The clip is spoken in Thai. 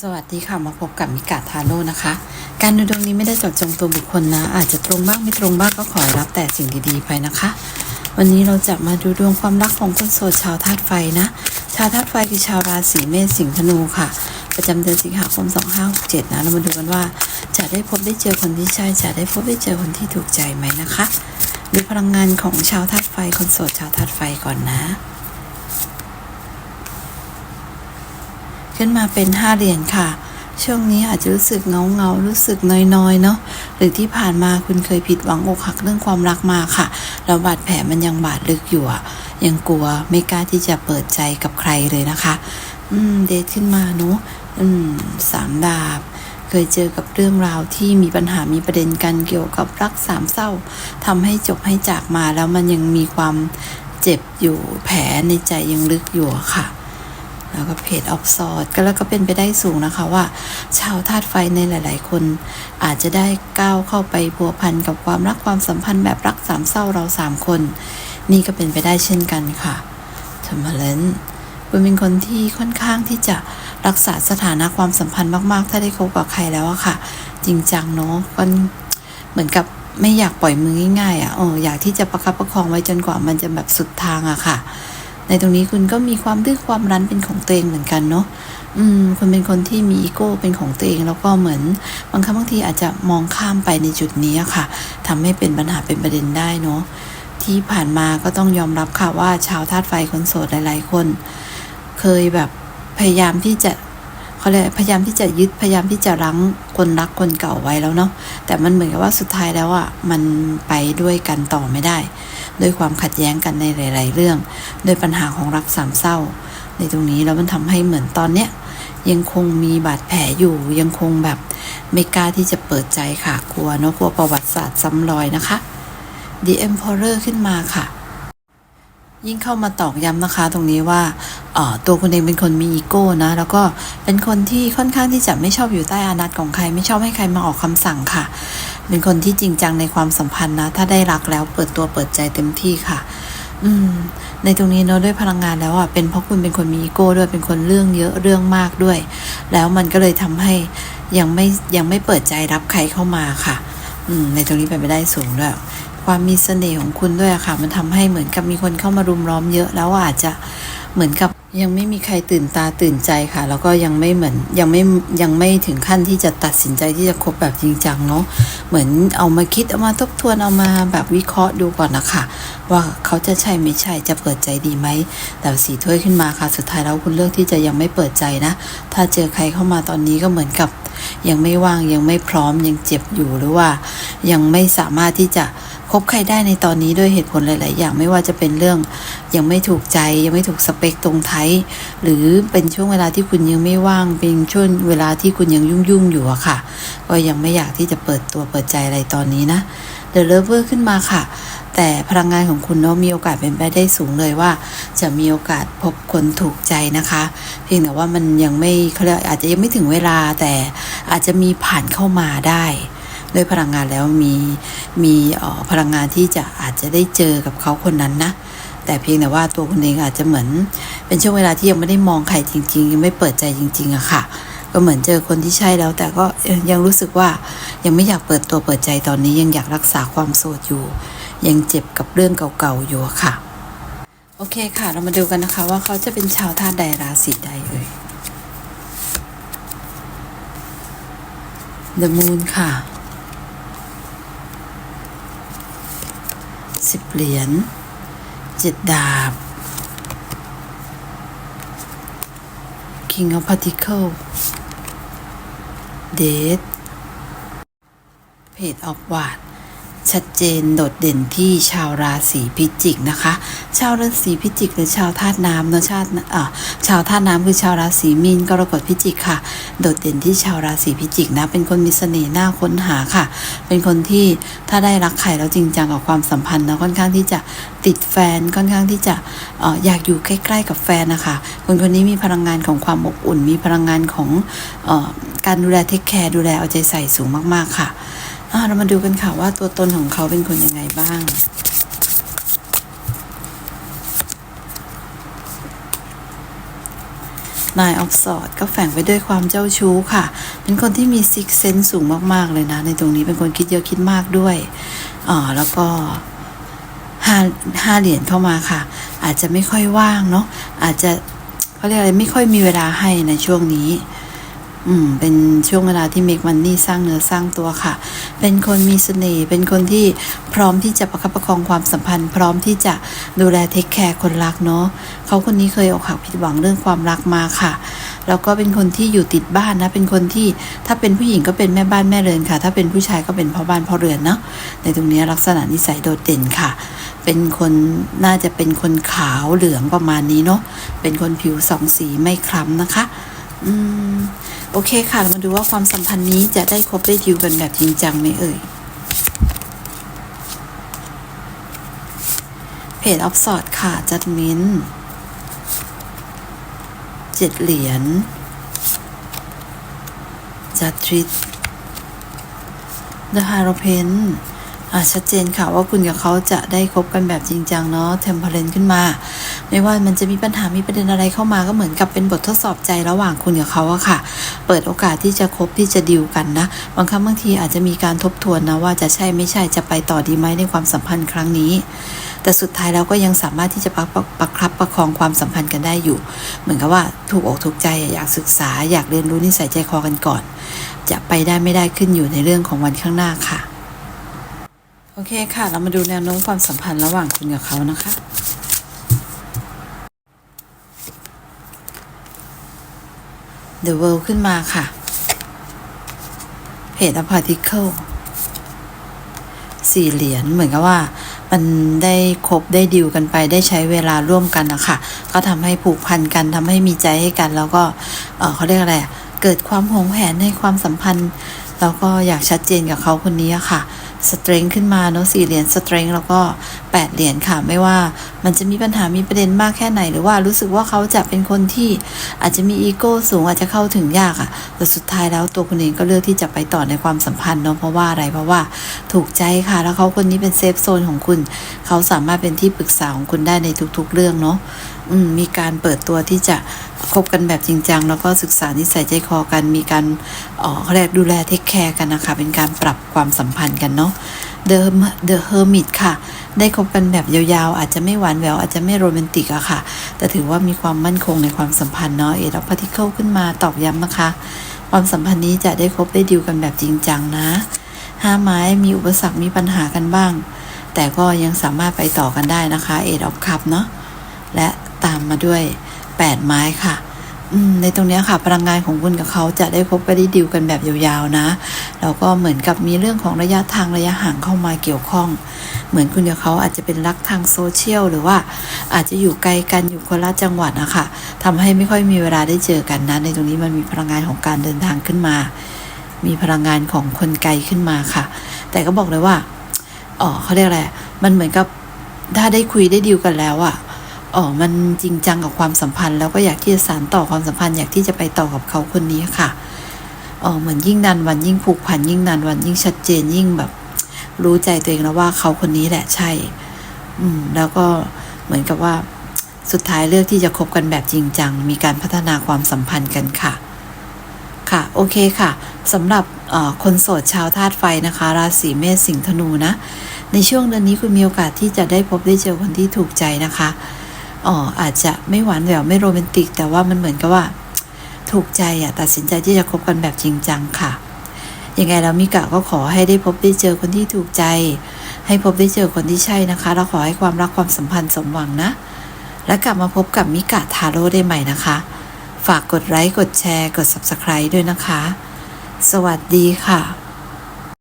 สวัสดีค่ะมาพบกับมิกาทาโร่นะคะ การดูดวงนี้ไม่ได้เจาะจงตัวบุคคลนะ อาจจะตรงบ้างไม่ตรงบ้างก็ขอรับแต่สิ่งดีๆไปนะคะ วันนี้เราจะมาดูดวงความรักของคนโสดชาวธาตุไฟนะ ชาวธาตุไฟคือชาวราศีเมษสิงห์ธนูค่ะ ประจำเดือนสิงหาคม 2567 นะ เรามาดูกันว่า จะได้พบได้เจอคนที่ใช่ จะได้พบได้เจอคนที่ถูกใจไหมนะคะดูพลังงานของชาวธาตุไฟคนโสดชาวธาตุไฟก่อนนะ ขึ้นมาเป็นห้าเหรียญค่ะ ช่วงนี้อาจจะรู้สึกเงาเงารู้สึกน้อยๆเนาะหรือที่ผ่านมาคุณเคยผิดหวังอกหักเรื่องความรักมาค่ะแล้วบาดแผลมันยังบาดลึกอยู่อะยังกลัวไม่กล้าที่จะเปิดใจกับใครเลยนะคะ อืม เดทขึ้นมาเนาะอืมสามดาบเคยเจอกับเรื่องราวที่มีปัญหามีประเด็นกันเกี่ยวกับรักสามเศร้าทำให้จบให้จากมาแล้วมันยังมีความเจ็บอยู่แผลในใจยังลึกอยู่ค่ะ แล้วก็เพจออกซอดก็แล้วก็เป็นไปได้สูงนะคะว่า ชาวธาตุไฟในหลาย ๆ คน อาจจะได้ก้าวเข้าไปพัวพันกับความรักความสัมพันธ์แบบรักสามเศร้าเราสามคน นี่ก็เป็นไปได้เช่นกันค่ะเทอร์มาเลนคุณเป็นคนที่ค่อนข้างที่จะรักษาสถานะความสัมพันธ์มาก ๆ ถ้าได้คบกับใครแล้วอะค่ะ จริงจังเนาะมันเหมือนกับไม่อยากปล่อยมือง่ายๆอะอออยากที่จะประคับประคองไว้จนกว่ามันจะแบบสุดทางอะค่ะ ในตรงนี้คุณก็มีความดื้อความรั้นเป็นของตัวเองเหมือนกันเนาะอืมคุณเป็นคนที่มีอีโก้เป็นของตัวเองแล้วก็เหมือนบางครั้งบางทีอาจจะมองข้ามไปในจุดนี้ค่ะทำให้เป็นปัญหาเป็นประเด็นได้เนาะที่ผ่านมาก็ต้องยอมรับค่ะว่าชาวธาตุไฟคนโสดหลาย ๆ คน เคยแบบพยายามที่จะเขาเรียกพยายามที่จะยึดพยายามที่จะรั้งคนรักคนเก่าไว้แล้วเนาะแต่มันเหมือนกับว่าสุดท้ายแล้วอะมันไปด้วยกันต่อไม่ได้ ด้วยความขัดแย้งกันในหลาย ๆ เรื่องด้วยปัญหาของรักสามเศร้า ในตรงนี้แล้วมันทำให้เหมือนตอนเนี้ยยังคงมีบาดแผลอยู่ยังคงแบบไม่กล้าที่จะเปิดใจค่ะกลัวเนาะกลัวประวัติศาสตร์ซ้ำรอยนะคะ The Emperor ขึ้นมาค่ะยิ่งเข้ามาตอกย้ำนะคะตรงนี้ว่าตัวคุณเองเป็นคนมีอีโก้นะ แล้วก็เป็นคนที่ค่อนข้างที่จะไม่ชอบอยู่ใต้อานัตของใคร ไม่ชอบให้ใครมาออกคำสั่งค่ะ เป็นคนที่จริงจังในความสัมพันธ์นะ ถ้าได้รักแล้วเปิดตัวเปิดใจเต็มที่ค่ะ อืม ในตรงนี้เนาะด้วยพลังงานแล้วอะเป็นเพราะคุณเป็นคนมีอีโก้ด้วยเป็นคนเรื่องเยอะเรื่องมากด้วย แล้วมันก็เลยทำให้ยังไม่ยังไม่เปิดใจรับใครเข้ามาค่ะ อืม ในตรงนี้เป็นไปได้สูงด้วยความมีเสน่ห์ของคุณด้วยค่ะ มันทำให้เหมือนกับมีคนเข้ามารุมล้อมเยอะ แล้วอาจจะเหมือนกับ ยังไม่มีใครตื่นตาตื่นใจค่ะ แล้วก็ยังไม่เหมือนยังไม่ยังไม่ถึงขั้นที่จะตัดสินใจที่จะคบแบบจริงจังเนาะเหมือนเอามาคิดเอามาทบทวนเอามาแบบวิเคราะห์ดูก่อนนะคะ ว่าเขาจะใช่ไม่ใช่จะเปิดใจดีไหมแต่สีถ้วยขึ้นมาค่ะ สุดท้ายแล้วคุณเลือกที่จะยังไม่เปิดใจนะ ถ้าเจอใครเข้ามาตอนนี้ก็เหมือนกับ ยังไม่ว่างยังไม่พร้อมยังเจ็บอยู่หรือว่า ยังไม่สามารถที่จะ บใครได้ในตอนนี้ด้วยเหตุผลหลาย ๆ อย่างไม่ว่าจะเป็นเรื่องยังไม่ถูกใจยังไม่ถูกสเปคตรงไทยหรือเป็นช่วงเวลาที่คุณยังไม่ว่าง เป็นช่วงเวลาที่คุณยังยุ่ง ๆ อยู่อะค่ะ ก็ยังไม่อยากที่จะเปิดตัวเปิดใจอะไรตอนนี้นะ The Lover ขึ้นมาค่ะ แต่พลังงานของคุณเนาะมีโอกาสเป็นไปได้สูงเลยว่า จะมีโอกาสพบคนถูกใจนะคะ เพียงแต่ว่ามันยังไม่เขาเรียกอาจจะยังไม่ถึงเวลาแต่อาจจะมีผ่านเข้ามาได้ ด้วยพลังงานแล้วมีมีออพลังงานที่จะอาจจะได้เจอกับเขาคนนั้นนะแต่เพียงแต่ว่าตัวคุณเองอาจจะเหมือน เป็นช่วงเวลาที่ยังไม่ได้มองใครจริง ๆ ยังไม่เปิดใจจริงๆอะค่ะ ก็เหมือนเจอคนที่ใช่แล้ว แต่ก็ยังรู้สึกว่ายังไม่อยากเปิดตัวเปิดใจตอนนี้ยังอยากรักษาความโสดอยู่ ยังเจ็บกับเรื่องเก่าๆอยู่ค่ะ โอเคค่ะ เรามาดูกันนะคะ ว่าเขาจะเป็นชาวธาตุใดราศีใดเอ่ย The Moon ค่ะ สิบเหรียญเจ็ดดาบ King of Particle Death Page of w a d ชัดเจนโดดเด่นที่ชาวราศีพิจิกนะคะ ชาวราศีพิจิกหรือชาวธาตุน้ำเนะชาติอ่าชาวธาตุน้ำคือชาวราศีมีนกรกฎพิจิกค่ะ โดดเด่นที่ชาวราศีพิจิกนะ เป็นคนมีเสน่ห์น่าค้นหาค่ะ เป็นคนที่ถ้าได้รักใครแล้วจริงจังกับความสัมพันธ์นะค่อนข้างที่จะติดแฟนค่อนข้างที่จะออยากอยู่ใกล้ ๆ กับแฟนนะคะคนคนนี้มีพลังงานของความอบอุ่น มีพลังงานของอการดูแลเทคแคร์ดูแลเอาใจใส่สูงมากๆค่ะ เรามาดูกันค่ะว่าตัวตนของเขาเป็นคนยังไงบ้างนายออฟสอดก็แฝงไปด้วยความเจ้าชู้ค่ะ เป็นคนที่มีซิกเซนสูงมากๆเลยนะ ในตรงนี้เป็นคนคิดเยอะคิดมากด้วยอ่าแล้วก็ห้าห้าเหรียญเข้ามาค่ะ อาจจะไม่ค่อยว่างเนาะอาจจะเขาเรียกอะไรไม่ค่อยมีเวลาให้ในช่วงนี้ อืมเป็นช่วงเวลาที่เมกมันนี่สร้างเนื้อสร้างตัวค่ะ เป็นคนมีเสน่ห์เป็นคนที่พร้อมที่จะประคับประคองความสัมพันธ์ พร้อมที่จะดูแลเทคแคร์คนรักเนาะเขาคนนี้เคยอกหักผิดหวังเรื่องความรักมาค่ะแล้วก็เป็นคนที่อยู่ติดบ้านนะ เป็นคนที่ถ้าเป็นผู้หญิงก็เป็นแม่บ้านแม่เรือนค่ะ ถ้าเป็นผู้ชายก็เป็นพ่อบ้านพ่อเรือนเนาะในตรงนี้ลักษณะนิสัยโดดเด่นค่ะ เป็นคนน่าจะเป็นคนขาวเหลืองประมาณนี้เนาะเป็นคนผิวสองสีไม่คล้ำนะคะ อืม โอเคค่ะเรามาดูว่าความสัมพันธ์นี้จะได้คบได้ดิวกันแบบจริงจังไหมเอ่ยเพจออฟสอดค่ะ จัดมินเจ็ดเหรียญจัดทริตเดอะฮาร์เพน ชัดเจนค่ะว่าคุณกับเขาจะได้คบกันแบบจริงจังเนาะเทมเพลนขึ้นมา ไม่ว่ามันจะมีปัญหามีประเด็นอะไรเข้ามาก็เหมือนกับเป็นบททดสอบใจระหว่างคุณกับเขาอะค่ะ เปิดโอกาสที่จะคบที่จะดิวกันนะ บางครั้งบางทีอาจจะมีการทบทวนนะว่าจะใช่ไม่ใช่จะไปต่อดีไหมในความสัมพันธ์ครั้งนี้ แต่สุดท้ายแล้วก็ยังสามารถที่จะประประประคับประคองความสัมพันธ์กันได้อยู่ เหมือนกับว่าถูกอกถูกใจอยากศึกษา อยากเรียนรู้นิสัยใจคอกันก่อน จะไปได้ไม่ได้ขึ้นอยู่ในเรื่องของวันข้างหน้าค่ะ โอเคค่ะ เรามาดูแนวโน้มความสัมพันธ์ระหว่างคุณกับเขานะคะ The World ขึ้นมาค่ะ เพจ A Particle สี่เหรียญเหมือนกับว่า มันได้คบได้ดิวกันไปได้ใช้เวลาร่วมกันนะคะก็ทำให้ผูกพันกันทำให้มีใจให้กัน แล้วก็เออเขาเรียกอะไรเกิดความหงแหนในความสัมพันธ์ แล้วก็อยากชัดเจนกับเขาคนนี้ค่ะ สเตรงขึ้นมาเนาะสี่เหรียญสเตรงแล้วก็แปดเหรียญค่ะไม่ว่า มันจะมีปัญหามีประเด็นมากแค่ไหน หรือว่ารู้สึกว่าเขาจะเป็นคนที่อาจจะมีอีโก้สูงอาจจะเข้าถึงยากอะแต่สุดท้ายแล้วตัวคุณเองก็เลือกที่จะไปต่อในความสัมพันธ์เนาะเพราะว่าอะไรเพราะว่าถูกใจค่ะ แล้วเขาคนนี้เป็นเซฟโซนของคุณ เขาสามารถเป็นที่ปรึกษาของคุณได้ในทุกๆเรื่องเนาะ มมีการเปิดตัวที่จะคบกันแบบจริงจังแล้วก็ศึกษานิสัยใจคอกัน มีการเอ่อเขาเรียกดูแลเทคแคร์กันนะคะ เป็นการปรับความสัมพันธ์กันเนาะ The The Hermit ค่ะ ได้คบกันแบบยาวๆ อาจจะไม่หวานแหววอาจจะไม่โรแมนติกอะค่ะ แต่ถือว่ามีความมั่นคงในความสัมพันธ์เนาะเอดอพาร์ติเคิลขึ้นมาตอกย้ำนะคะ ความสัมพันธ์นี้จะได้คบได้ดิวกันแบบจริงจังนะห้าไม้มีอุปสรรคมีปัญหากันบ้าง แต่ก็ยังสามารถไปต่อกันได้นะคะเอดอ f คัพเนาะและ ตามมาด้วย 8 ไม้ค่ะในตรงนี้ค่ะพลังงานของคุณกับเขาจะได้พบกันได้ดิวกันแบบยาวๆนะแล้วก็เหมือนกับมีเรื่องของระยะทางระยะห่างเข้ามาเกี่ยวข้อง เหมือนคุณกับเขาอาจจะเป็นรักทางโซเชียลหรือว่าอาจจะอยู่ไกลกันอยู่คนละจังหวัดนะคะทำให้ไม่ค่อยมีเวลาได้เจอกันนะในตรงนี้มันมีพลังงานของการเดินทางขึ้นมา มีพลังงานของคนไกลขึ้นมาค่ะ แต่ก็บอกเลยว่าอ๋อเขาเรียกอะไรมันเหมือนกับถ้าได้คุยได้ดิวกันแล้วอะ อ๋อมันจริงจังกับความสัมพันธ์ แล้วก็อยากที่จะสานต่อความสัมพันธ์อยากที่จะไปต่อกับเขาคนนี้ค่ะอ๋อเหมือนยิ่งนานวันยิ่งผูกพันยิ่งนานวันยิ่งชัดเจนยิ่งแบบ รู้ใจตัวเองแล้วว่าเขาคนนี้แหละใช่ อืม แล้วก็เหมือนกับว่าสุดท้ายเลือกที่จะคบกันแบบจริงจัง มีการพัฒนาความสัมพันธ์กันค่ะ ค่ะ โอเคค่ะสำหรับคนโสดชาวธาตุไฟนะคะ ราศีเมษสิงห์ธนูนะ ในช่วงเดือนนี้คุณมีโอกาสที่จะได้พบได้เจอคนที่ถูกใจนะคะ อ๋ออาจจะไม่หวานแหววไม่โรแมนติก แต่ว่ามันเหมือนกับว่า ถูกใจอะตัดสินใจที่จะคบกันแบบจริงจังค่ะยังไงแล้วมิกะก็ขอให้ได้พบได้เจอคนที่ถูกใจ ให้พบได้เจอคนที่ใช่นะคะ แล้วขอให้ความรักความสัมพันธ์สมหวังนะ และกลับมาพบกับมิกะทาโร่ได้ใหม่นะคะ ฝากกดไลค์กดแชร์ กด Subscribe ด้วยนะคะ สวัสดีค่ะ